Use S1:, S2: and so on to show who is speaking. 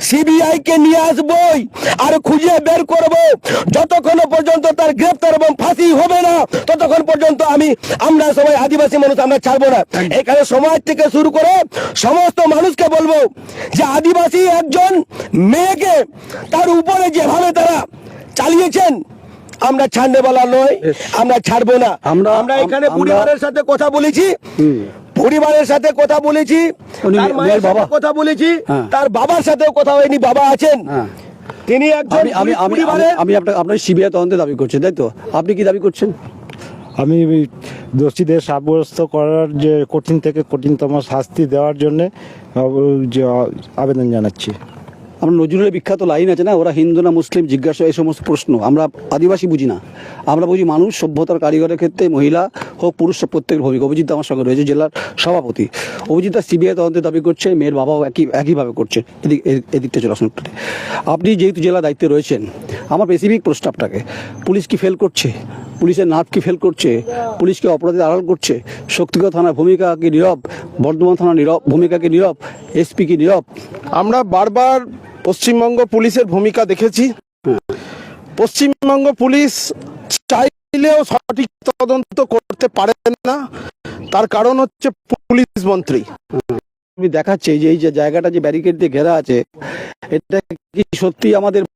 S1: CBI কে নিয়ে আসবই আর খুঁজে বের করব। যতক্ষণ পর্যন্ত তার গ্রেপ্তার এবং ফাঁসি হবে না ততক্ষণ পর্যন্ত আমি আমরা সবাই আদিবাসী মানুষ আমরা ছাড়বো না। এখানে সমাজ থেকে শুরু করে সমস্ত মানুষকে বলব যে আদিবাসী একজন মেয়েকে তার উপরে যেভাবে তারা চালিয়েছেন আমরা ছাড়নে বলা নয় আমরা ছাড়বো না।
S2: আমরা-
S1: আমরা এখানে পরিবারের সাথে কথা বলেছি। পরিবারের সাথে কথা বলেছি তার মায়ের
S2: বাবা?
S1: কথা বলেছি
S2: হ্যাঁ।
S1: তার বাবার সাথেও কথা হয়নি বাবা আছেন
S2: হ্যাঁ।
S1: তিনি একজন
S2: আমি আমি আমি আমি- আপনার আপনার সিবিআই তদন্তে দাবি করছেন তাই তো আপনি কি দাবি করছেন
S3: আমি দোষীদের সাব্যস্ত করার যে কঠিন থেকে কঠিনতম শাস্তি দেওয়ার জন্যে আবেদন জানাচ্ছি
S2: আমরা নজরুলের বিখ্যাত লাইন আছে না, ওরা হিন্দু না মুসলিম, জিজ্ঞাসা, এই সমস্ত প্রশ্ন। আমরা আদিবাসী বুঝি না। আমরা বুঝি মানুষ, সভ্যতার কারিগরের ক্ষেত্রে মহিলা হোক, পুরুষ প্রত্যেক ভূমিকা। অভিজিৎ আমার সঙ্গে রয়েছে জেলার সভাপতি। অভিজিৎ সিবিআই তদন্তে দাবি করছে, মেয়ের বাবাও একই, একইভাবে করছে। এদিক এদিকটা চলে, আসুন আপনি যেহেতু জেলা দায়িত্বে রয়েছেন, আমার স্পেসিফিক প্রস্তাবটাকে, পুলিশ কি ফেল করছে? পুলিশের নাক কি ফেল করছে? পুলিশকে অপরাধের আড়াল করছে? শক্তিগত থানার ভূমিকা কি নীরব? বর্ধমান থানার নীরব, ভূমিকা কি নীরব? এসপি কি নীরব?
S4: আমরা বারবার পশ্চিমবঙ্গ পুলিশের ভূমিকা দেখেছি। পশ্চিমবঙ্গ পুলিশ চাইলেও সঠিক তদন্ত করতে পারেন না। তার কারণ হচ্ছে পুলিশ মন্ত্রী।
S2: আমি দেখাচ্ছি যে, এই যে জায়গাটা যে ব্যারিকেড দিয়ে ঘেরা আছে, এটা কি সত্যি আমাদের